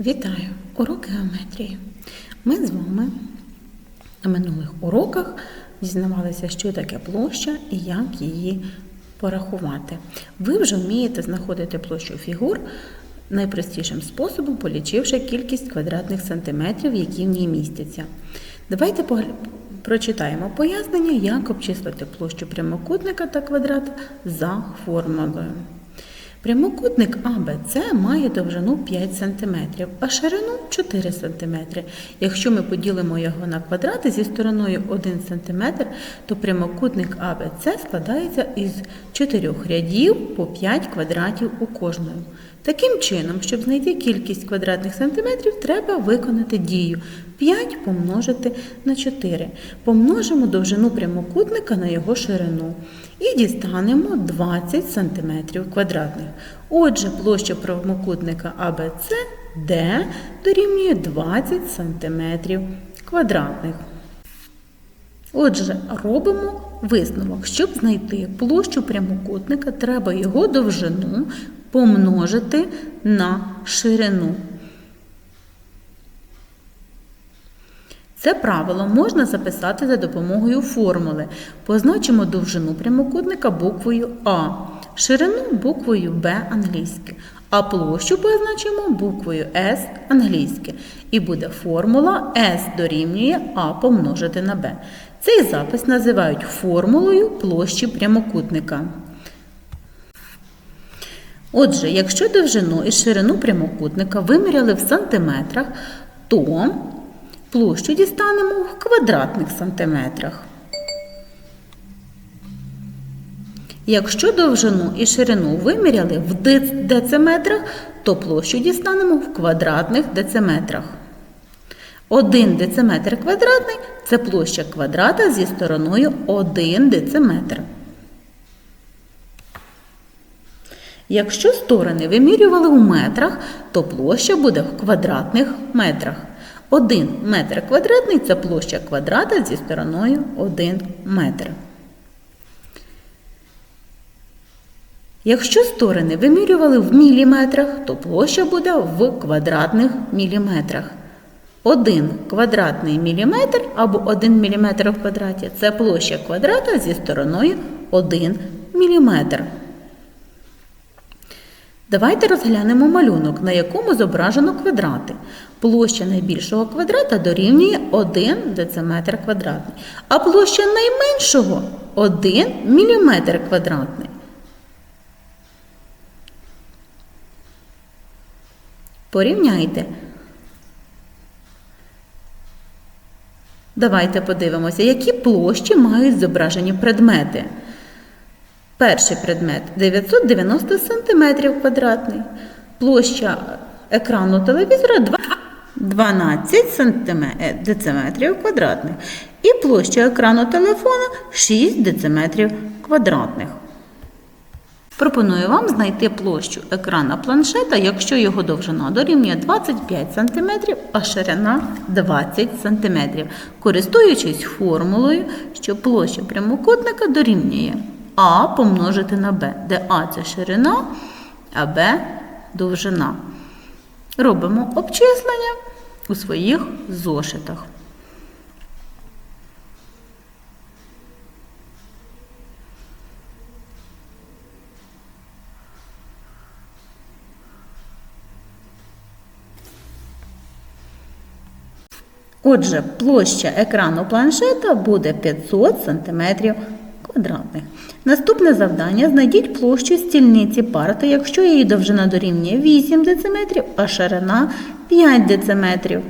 Вітаю! Уроки геометрії. Ми з вами на минулих уроках дізнавалися, що таке площа і як її порахувати. Ви вже вмієте знаходити площу фігур найпростішим способом, полічивши кількість квадратних сантиметрів, які в ній містяться. Давайте прочитаємо пояснення, як обчислити площу прямокутника та квадрата за формулою. Прямокутник АБЦ має довжину 5 см, а ширину 4 см. Якщо ми поділимо його на квадрати зі стороною 1 см, то прямокутник АБЦ складається із 4 рядів по 5 квадратів у кожному. Таким чином, щоб знайти кількість квадратних сантиметрів, треба виконати дію 5 помножити на 4. Помножимо довжину прямокутника на його ширину і дістанемо 20 см квадратних. Отже, площа прямокутника АБЦ D дорівнює 20 см квадратних. Отже, робимо висновок. Щоб знайти площу прямокутника, треба його довжину помножити на ширину. Це правило можна записати за допомогою формули. Позначимо довжину прямокутника буквою А, ширину буквою Б англійське, а площу позначимо буквою С англійське. І буде формула S дорівнює А помножити на Б. Цей запис називають формулою площі прямокутника. Отже, якщо довжину і ширину прямокутника виміряли в сантиметрах, то площу дістанемо в квадратних сантиметрах. Якщо довжину і ширину виміряли в дециметрах, то площу дістанемо в квадратних дециметрах. Один дециметр квадратний це площа квадрата зі стороною 1 дециметр. Якщо сторони вимірювали у метрах, то площа буде в квадратних метрах. 1 метр квадратний це площа квадрата зі стороною 1 метр. Якщо сторони вимірювали в міліметрах, то площа буде в квадратних міліметрах. 1 квадратний міліметр або 1 міліметр в квадраті це площа квадрата зі стороною 1 міліметр. Давайте розглянемо малюнок, на якому зображено квадрати. Площа найбільшого квадрата дорівнює 1 дециметр квадратний, а площа найменшого 1 міліметр квадратний. Порівняйте. Давайте подивимося, які площі мають зображені предмети. Перший предмет 990 см квадратний. Площа екрану телевізора 12 см дециметрів квадратних. І площа екрану телефона 6 дециметрів квадратних. Пропоную вам знайти площу екрана планшета, якщо його довжина дорівнює 25 см, а ширина 20 см, користуючись формулою, що площа прямокутника дорівнює А помножити на Б, де А це ширина, а Б довжина. Робимо обчислення у своїх зошитах. Отже, площа екрану планшета буде 500 см квадратних. Наступне завдання знайдіть площу стільниці парти, якщо її довжина дорівнює 8 дм, а ширина 5 дециметрів.